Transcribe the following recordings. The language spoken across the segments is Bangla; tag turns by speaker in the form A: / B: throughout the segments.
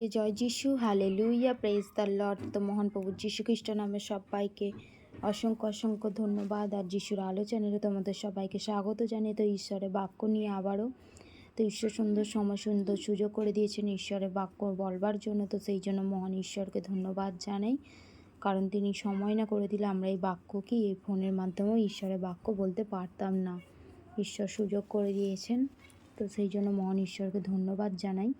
A: জয় যিশু হালে লুইয়া প্রেস দ্য লর্ড তো মহান প্রভু যীশু খ্রিস্ট নামে সবাইকে অসংখ্য অসংখ্য ধন্যবাদ। আর যিশুর আলোচনারে তোমাদের সবাইকে স্বাগত জানিয়ে তো ঈশ্বরের বাক্য নিয়ে আবারও তো ঈশ্বর সুন্দর সময় সুন্দর সুযোগ করে দিয়েছেন ঈশ্বরের বাক্য বলবার জন্য। তো সেই জন্য মহান ঈশ্বরকে ধন্যবাদ জানাই। কারণ তিনি সময় না করে দিলে আমরা এই বাক্য কি? এই ফোনের মাধ্যমেও ঈশ্বরের বাক্য বলতে পারতাম না। ঈশ্বর সুযোগ করে দিয়েছেন। তো সেই জন্য মহান ঈশ্বরকে ধন্যবাদ জানাই।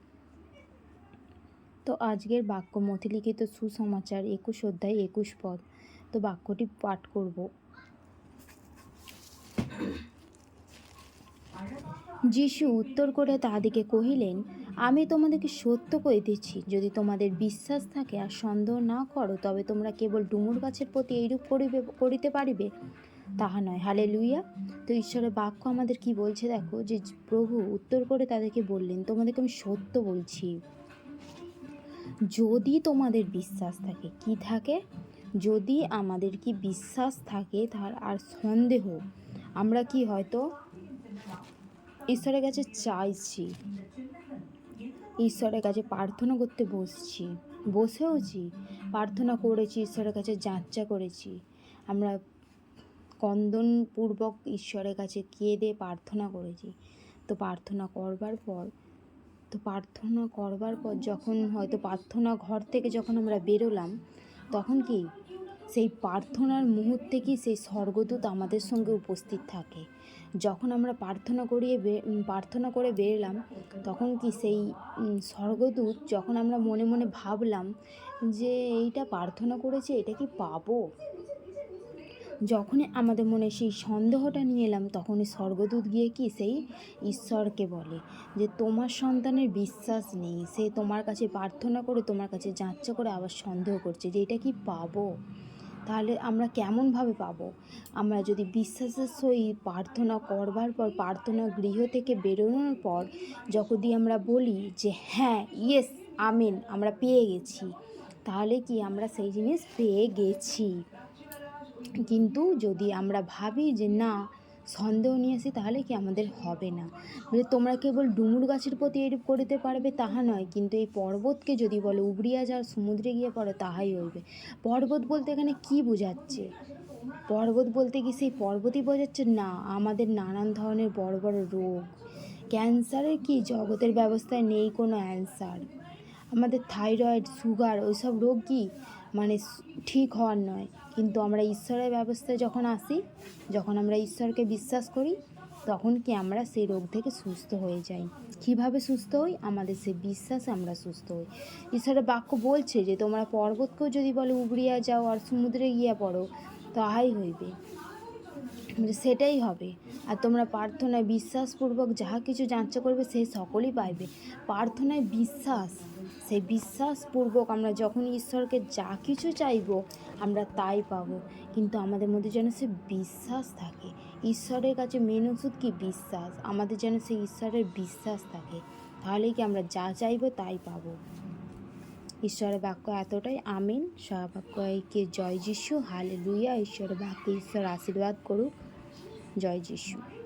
A: তো আজকের বাক্য মথিলিখিত সুসমাচার একুশ অধ্যায় একুশ পদ। তো বাক্যটি পাঠ করব। যিশু উত্তর করে তাহাদিকে কহিলেন, আমি তোমাদেরকে সত্য কইতেছি যদি তোমাদের বিশ্বাস থাকে আর সন্দেহ না করো, তবে তোমরা কেবল ডুমুর গাছের প্রতি এইরূপ করিবে, করিতে পারিবে? তাহা নয়। হালে লুইয়া তো ঈশ্বরের বাক্য আমাদের কি বলছে দেখো, যে প্রভু উত্তর করে তাদেরকে বললেন, তোমাদেরকে আমি সত্য বলছি। যদি তোমাদের বিশ্বাস থাকে, কি থাকে? যদি আমাদের কি বিশ্বাস থাকে, তার আর সন্দেহ, আমরা কি হয়তো ঈশ্বরের কাছে চাইছি, ঈশ্বরের কাছে প্রার্থনা করতে বসছি, বসেওছি, প্রার্থনা করেছি, ঈশ্বরের কাছে যাচ্চা করেছি, আমরা কন্দনপূর্বক ঈশ্বরের কাছে কেঁদে প্রার্থনা করেছি, তো প্রার্থনা করবার পর তো প্রার্থনা করবার পর যখন হয়তো প্রার্থনা ঘর থেকে যখন আমরা বেরোলাম, তখন কি সেই প্রার্থনার মুহূর্তে কি সেই স্বর্গদূত আমাদের সঙ্গে উপস্থিত থাকে? যখন আমরা প্রার্থনা করিয়ে প্রার্থনা করে বেরলাম, তখন কি সেই স্বর্গদূত যখন আমরা মনে মনে ভাবলাম যে এইটা প্রার্থনা করেছে, এটা কি পাবো? যখনই আমাদের মনে সেই সন্দেহটা নিয়ে এলাম, তখনই স্বর্গদূত গিয়ে কি সেই ঈশ্বরকে বলে যে, তোমার সন্তানের বিশ্বাস নেই। সে তোমার কাছে প্রার্থনা করে তোমার কাছে যাচ্চা করে আবার সন্দেহ করছে যে, এটা কি পাবো? তাহলে আমরা কেমনভাবে পাবো? আমরা যদি বিশ্বাসের সহিত প্রার্থনা করবার পর, প্রার্থনা গৃহ থেকে বেরোনোর পর দিয়ে আমরা বলি যে হ্যাঁ ইয়েস, আমেন, আমরা পেয়ে গেছি। তাহলে কি আমরা সেই জিনিস পেয়ে গেছি? কিন্তু যদি আমরা ভাবি যে না, সন্দেহ নিয়ে আসি, তাহলে কি আমাদের হবে না? বলে তোমরা কেবল ডুমুর গাছের প্রতি এরূপ করিতে পারবে, তাহা নয়। কিন্তু এই পর্বতকে যদি বলো উবরিয়া যাও, সমুদ্রে গিয়ে পড়ো, তাহাই হইবে। পর্বত বলতে এখানে কি বোঝাচ্ছে? পর্বত বলতে কি সেই পর্বতই বোঝাচ্ছে? না, আমাদের নানান ধরনের বড় বড় রোগ। ক্যান্সারের কি জগতের ব্যবস্থায় নেই কোনো অ্যান্সার? আমাদের থাইরয়েড, সুগার, ওইসব রোগ কি? মানে ঠিক হওয়ার নয়। কিন্তু আমরা ঈশ্বরের ব্যবস্থায় যখন আসি, যখন আমরা ঈশ্বরকে বিশ্বাস করি, তখন কি আমরা সেই রোগ থেকে সুস্থ হয়ে যাই। কীভাবে সুস্থ হই? আমাদের সেই বিশ্বাসে আমরা সুস্থ হই। ঈশ্বরের বাক্য বলছে যে, তোমরা পর্বতকেও যদি বলে উবরিয়া যাও আর সমুদ্রে গিয়া পড়ো, তাহাই হইবে। সেটাই হবে। আর তোমরা প্রার্থনায় বিশ্বাসপূর্বক যাহা কিছু যাঞ্চা করবে সেই সকলই পাইবে। প্রার্থনায় বিশ্বাস সেই বিশ্বাসপূর্বক আমরা যখন ঈশ্বরকে যা কিছু চাইব, আমরা তাই পাবো। কিন্তু আমাদের মধ্যে যেন সে বিশ্বাস থাকে। ঈশ্বরের কাছে মেন ওষুধ কি? বিশ্বাস। আমাদের যেন সেই ঈশ্বরের বিশ্বাস থাকে। তাহলেই কি আমরা যা চাইব, তাই পাবো। ঈশ্বরের বাক্য এতটাই। আমিন। সবাইকে জয় যিশু। হালে লুইয়া ঈশ্বরের বাক্যে ঈশ্বর আশীর্বাদ করুক। জয় যিশু।